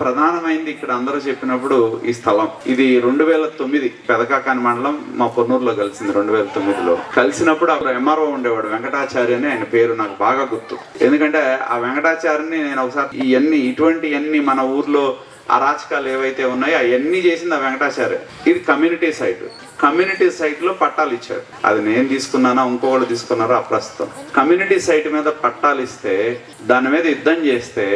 ప్రధానమైంది ఇక్కడ అందరూ చెప్పినప్పుడు ఈ స్థలం. ఇది రెండు వేల తొమ్మిది పెదకాకాని మండలం మా పొన్నూరులో కలిసింది రెండు వేల తొమ్మిదిలో కలిసినప్పుడు అప్పుడు ఎంఆర్ఓ ఉండేవాడు వెంకటాచార్య అని ఆయన పేరు నాకు బాగా గుర్తు. ఎందుకంటే ఆ వెంకటాచార్యని నేను ఒకసారి ఇవన్నీ ఇటువంటి అన్ని మన ఊర్లో అరాచకాలు ఏవైతే ఉన్నాయో అవన్నీ చేసింది ఆ వెంకటాచార్య. ఇది కమ్యూనిటీ సైట్. కమ్యూనిటీ సైట్లో పట్టాలు ఇచ్చాడు. అది నేను తీసుకున్నానా ఇంకోళ్ళు తీసుకున్నారో? ప్రస్తుతం. కమ్యూనిటీ సైట్ మీద పట్టాలు ఇస్తే దాని మీద యుద్ధం చేస్తే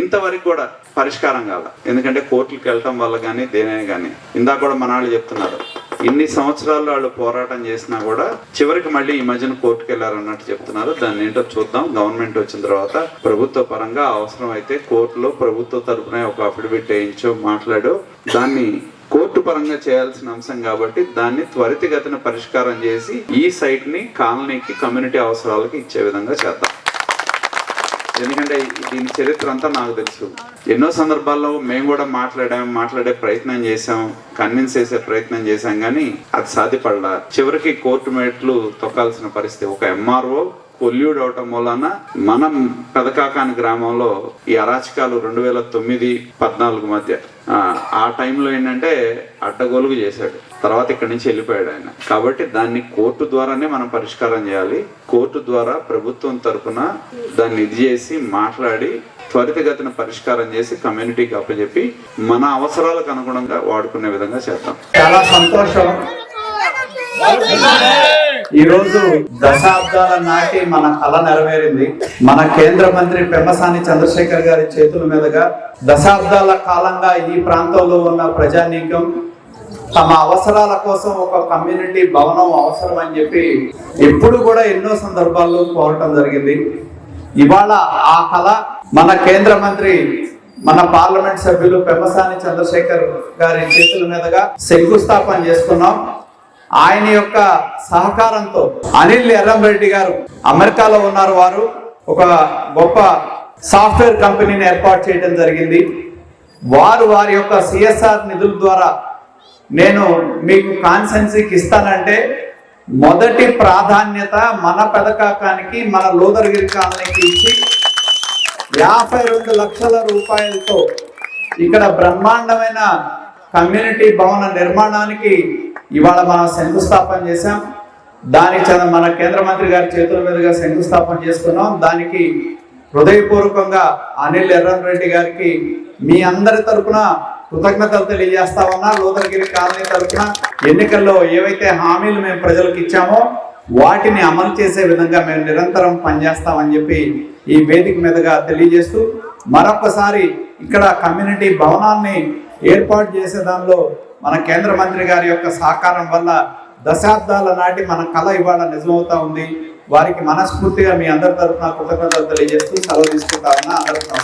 ఇంతవరకు కూడా పరిష్కారం కాల ఎందుకంటే కోర్టులకు వెళ్ళటం వల్ల కానీ దేనే కానీ ఇందాక కూడా మన వాళ్ళు చెప్తున్నారు ఇన్ని సంవత్సరాలు వాళ్ళు పోరాటం చేసినా కూడా చివరికి మళ్ళీ ఈ మధ్యన కోర్టుకు వెళ్ళారన్నట్టు చెప్తున్నారు. దాన్ని ఏంటో చూద్దాం. గవర్నమెంట్ వచ్చిన తర్వాత ప్రభుత్వ పరంగా అవసరం అయితే కోర్టులో ప్రభుత్వ తరపున ఒక అఫిడవిట్ వేయించో మాట్లాడో. దాన్ని కోర్టు పరంగా చేయాల్సిన అంశం కాబట్టి దాన్ని త్వరితగతిన పరిష్కారం చేసి ఈ సైట్ని కాలనీకి కమ్యూనిటీ అవసరాలకి ఇచ్చే విధంగా చేద్దాం. ఎందుకంటే దీని చరిత్ర అంతా నాకు తెలుసు. ఎన్నో సందర్భాల్లో మేము కూడా మాట్లాడాం మాట్లాడే ప్రయత్నం చేసాం కన్విన్స్ చేసే ప్రయత్నం చేశాం కానీ అది సాధ్యపడలా. చివరికి కోర్టు మేట్లు తొక్కాల్సిన పరిస్థితి. ఒక ఎంఆర్ఓ కొల్యూడ్ అవటం వలన మనం పెదకాకాని గ్రామంలో ఈ అరాచకాలు రెండు వేల తొమ్మిది పద్నాలుగు మధ్య ఆ, టైంలో ఏంటంటే అడ్డగోలుగు చేశాడు. తర్వాత ఇక్కడి నుంచి వెళ్ళిపోయాడు ఆయన. కాబట్టి దాన్ని కోర్టు ద్వారానే మనం పరిష్కారం చేయాలి. కోర్టు ద్వారా ప్రభుత్వం తరపున దాన్ని ఇది చేసి మాట్లాడి త్వరితగతిన పరిష్కారం చేసి కమ్యూనిటీకి అప్పచెప్పి మన అవసరాలకు అనుగుణంగా వాడుకునే విధంగా చేద్దాం. చాలా సంతోషం. ఈ రోజు దశాబ్దాల నాటి మన కళ నెరవేరింది. మన కేంద్ర మంత్రి పెమ్మసాని చంద్రశేఖర్ గారి చేతుల మీదుగా దశాబ్దాల కాలంగా ఈ ప్రాంతంలో ఉన్న ప్రజానీకం తమ అవసరాల కోసం ఒక కమ్యూనిటీ భవనం అవసరం అని చెప్పి ఎప్పుడు కూడా ఎన్నో సందర్భాల్లో కోరటం జరిగింది. ఇవాళ ఆ కళ మన కేంద్ర మంత్రి మన పార్లమెంట్ సభ్యులు పెమ్మసాని చంద్రశేఖర్ గారి చేతుల మీదుగా శంకుస్థాపన చేసుకున్నాం. ఆయన యొక్క సహకారంతో అనిల్ ఎర్రంరెడ్డి గారు అమెరికాలో ఉన్నారు. వారు ఒక గొప్ప సాఫ్ట్వేర్ కంపెనీని ఏర్పాటు చేయడం జరిగింది. వారు వారి యొక్క సిఎస్ఆర్ నిధుల ద్వారా నేను మీకు కాన్సెన్సీకి ఇస్తానంటే మొదటి ప్రాధాన్యత మన పెదకాకానికి మన లోదరగిరి కాలనీకి ఇచ్చి యాభై రెండు లక్షల రూపాయలతో ఇక్కడ బ్రహ్మాండమైన కమ్యూనిటీ భవన నిర్మాణానికి ఇవాళ మనం శంకుస్థాపన చేశాం. దానికి మన కేంద్ర మంత్రి గారి చేతుల మీదుగా శంకుస్థాపన చేసుకున్నాం. దానికి హృదయపూర్వకంగా అనిల్ ఎర్రన్ రెడ్డి గారికి మీ అందరి తరపున కృతజ్ఞతలు తెలియజేస్తా ఉన్నా. లోదరగిరి కాలనీ తరపున ఎన్నికల్లో ఏవైతే హామీలు మేము ప్రజలకు ఇచ్చామో వాటిని అమలు చేసే విధంగా మేము నిరంతరం పనిచేస్తామని చెప్పి ఈ వేదిక మీదుగా తెలియజేస్తూ మరొకసారి ఇక్కడ కమ్యూనిటీ భవనాన్ని ఏర్పాటు చేసే దానిలో మన కేంద్ర మంత్రి గారి యొక్క సహకారం వల్ల దశాబ్దాల నాటి మన కళ ఇవాళ నిజమవుతా ఉంది. వారికి మనస్ఫూర్తిగా మీ అందరి తరఫున కృతజ్ఞతలు తెలియజేస్తూ సెలవు తీసుకుంటా ఉన్నా. అందరికీ నమస్కారం.